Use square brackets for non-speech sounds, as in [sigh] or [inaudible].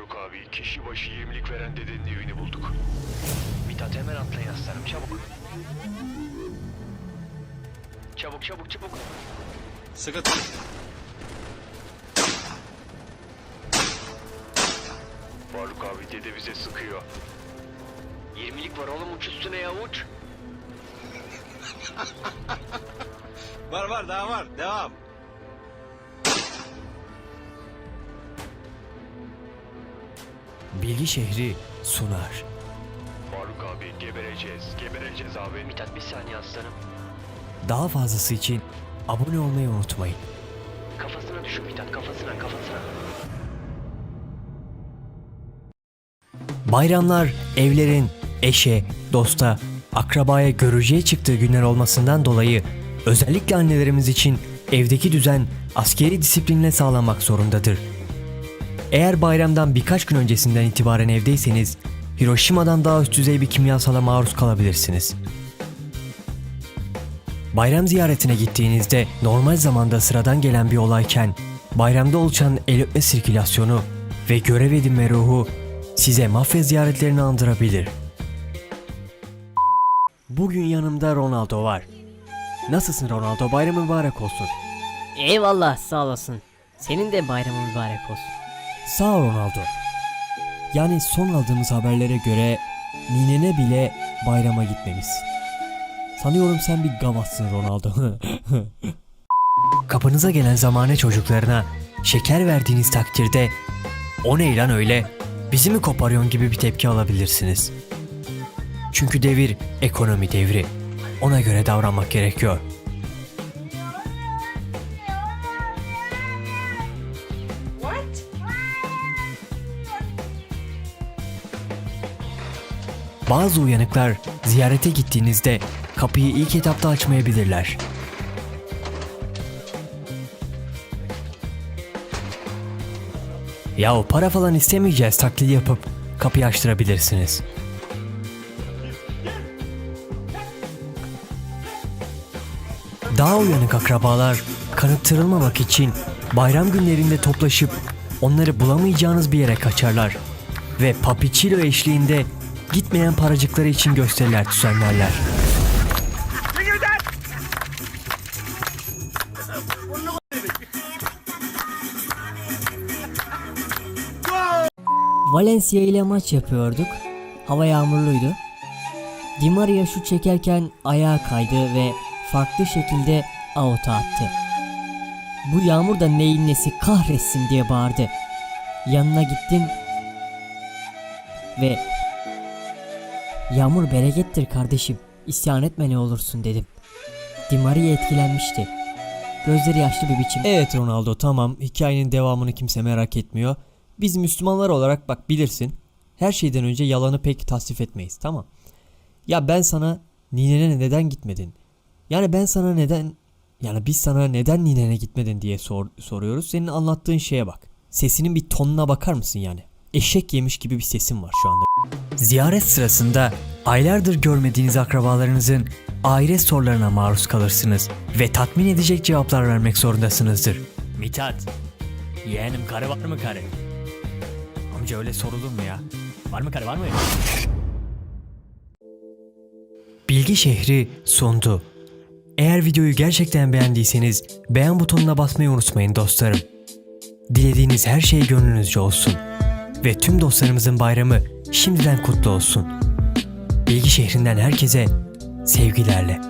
Faruk abi kişi başı yemlik veren dedenin evini bulduk. Mithat hemen atlayın aslanım çabuk. Çabuk çabuk çabuk. Sıkı tut. Faruk abi dede bize sıkıyor. 20'lik var oğlum uç üstüne ya uç. Var var daha var. Devam. Bilgi şehri sunar. Faruk abi gebereceğiz. Gebereceğiz abi. Mithat bir saniye aslanım. Daha fazlası için abone olmayı unutmayın. Kafasına düşün Mithat kafasına kafasına. Bayramlar evlerin eşe, dosta, akrabaya görücüye çıktığı günler olmasından dolayı özellikle annelerimiz için evdeki düzen askeri disiplinle sağlanmak zorundadır. Eğer bayramdan birkaç gün öncesinden itibaren evdeyseniz Hiroşima'dan daha üst düzey bir kimyasala maruz kalabilirsiniz. Bayram ziyaretine gittiğinizde normal zamanda sıradan gelen bir olayken bayramda oluşan el öpme sirkülasyonu ve görev edinme ruhu size mafya ziyaretlerini andırabilir. Bugün yanımda Ronaldo var. Nasılsın Ronaldo? Bayramın mübarek olsun. Eyvallah sağ olasın. Senin de bayramın mübarek olsun. Sağ Ronaldo. Yani son aldığımız haberlere göre ninene bile bayrama gitmemişsin. Sanıyorum sen bir gavatsın Ronaldo. [laughs] Kapınıza gelen zamane çocuklarına şeker verdiğiniz takdirde o ne lan öyle bizi mi koparıyorsun gibi bir tepki alabilirsiniz. Çünkü devir ekonomi devri. Ona göre davranmak gerekiyor. Bazı uyanıklar ziyarete gittiğinizde kapıyı ilk etapta açmayabilirler. Yahu para falan istemeyeceğiz taklidi yapıp kapıyı açtırabilirsiniz. Daha uyanık akrabalar kanıttırılmamak için bayram günlerinde toplaşıp onları bulamayacağınız bir yere kaçarlar ve Papiçilo eşliğinde gitmeyen paracıkları için gösteriler düzenlerler. Valencia ile maç yapıyorduk. Hava yağmurluydu. Di Maria şut çekerken ayağa kaydı ve farklı şekilde out'a attı. Bu yağmur da neyin nesi kahretsin diye bağırdı. Yanına gittim ve Yağmur berekettir kardeşim. İsyan etme ne olursun dedim. Di Maria etkilenmişti. Gözleri yaşlı bir biçim. Evet Ronaldo tamam hikayenin devamını kimse merak etmiyor. Biz Müslümanlar olarak bak bilirsin her şeyden önce yalanı pek tasvip etmeyiz tamam. Ya ben sana ninene neden gitmedin? Yani ben sana neden yani biz sana neden ninene gitmedin diye sor, soruyoruz. Senin anlattığın şeye bak. Sesinin bir tonuna bakar mısın yani? Eşek yemiş gibi bir sesin var şu anda. Ziyaret sırasında aylardır görmediğiniz akrabalarınızın aile sorularına maruz kalırsınız ve tatmin edecek cevaplar vermek zorundasınızdır. Mithat, yeğenim karı var mı karı? Amca öyle sorulur mu ya? Var mı karı var mı? Bilgi şehri sondu. Eğer videoyu gerçekten beğendiyseniz beğen butonuna basmayı unutmayın dostlarım. Dilediğiniz her şey gönlünüzce olsun. Ve tüm dostlarımızın bayramı şimdiden kutlu olsun. Bilgi şehrinden herkese sevgilerle.